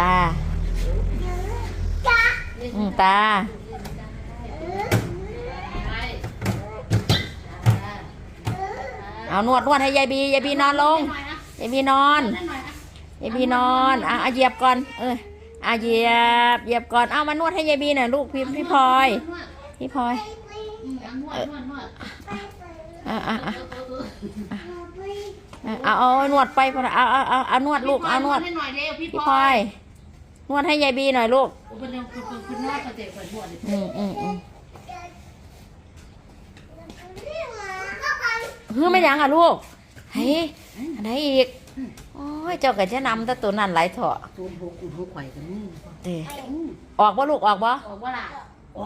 ตาอืมตา เอานวดนวดให้ยายบียายบีนอนลงยายบีนอนยายบีนอนอะเอาเหยียบก่อน เอออะเหยียบเหยียบก่อนเอามานวดให้ยายบีหน่อยลูกพี่พี่พลอยพี่พลอยอะอะอะอะเอาเอานวดไปพอละเอาเอาเอาเอานวดลูกเอานวดให้หน่อยเร็วพี่พี่พพลลออยย นวดให้ยายบีหน่อยลูกคุณคุณคุณคุณนวดเขาเจ็บปวดหัวดิอืมอืมอืมเฮ้ยไม่ยังอะลูกเฮ้ยอันไหนอีกโอ้ยเจ้าก็จะนำแต่ตัวนั้นไหลายเถอะตูนหัวกูหัวไข่กันนี่เด้ออกบ่ลูกออกบ่ออกว่าล่ะ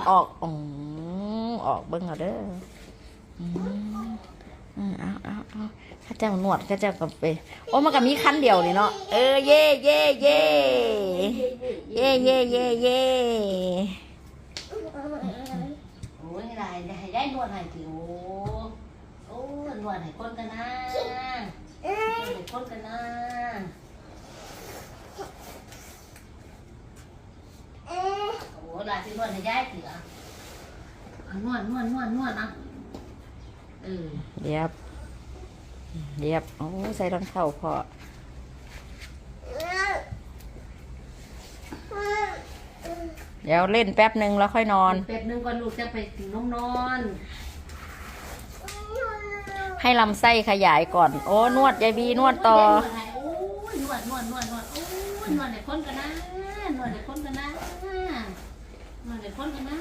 ออกอืมออกเบิ่งเอาเด้ออืมอืมเอาเอาเอา ข้าเจ้านวดข้าเจ้าก็ไปโอ้มันก็มีคันเดียวนี่เนาะเออเย่เย่เย่เย่เย่เย่เย่โอ้ยไรให้ได้นวดให้สิโอ้โอ้นวดให้คนกันนะนวดให้คนกันนะโอ้ลาสินวดให้ยายสิอะนวดนวดนวดนวดอะเออเรียบ เรียบโอ้ใส่รองเท้าพอเดี๋ยวเล่นแป๊บหนึ่งแล้วค่อยนอนเป็ดนึงก่อนลูกจะไปถึงนมนอนให้ลำไส้ขยายก่อน โอ้นวดยายบีนวดต่อ โอ้ยนวดนวดนวดนวดโอ้ยนวดให้คนกันนะนวดให้คนกันนะนวดให้คนกันนะ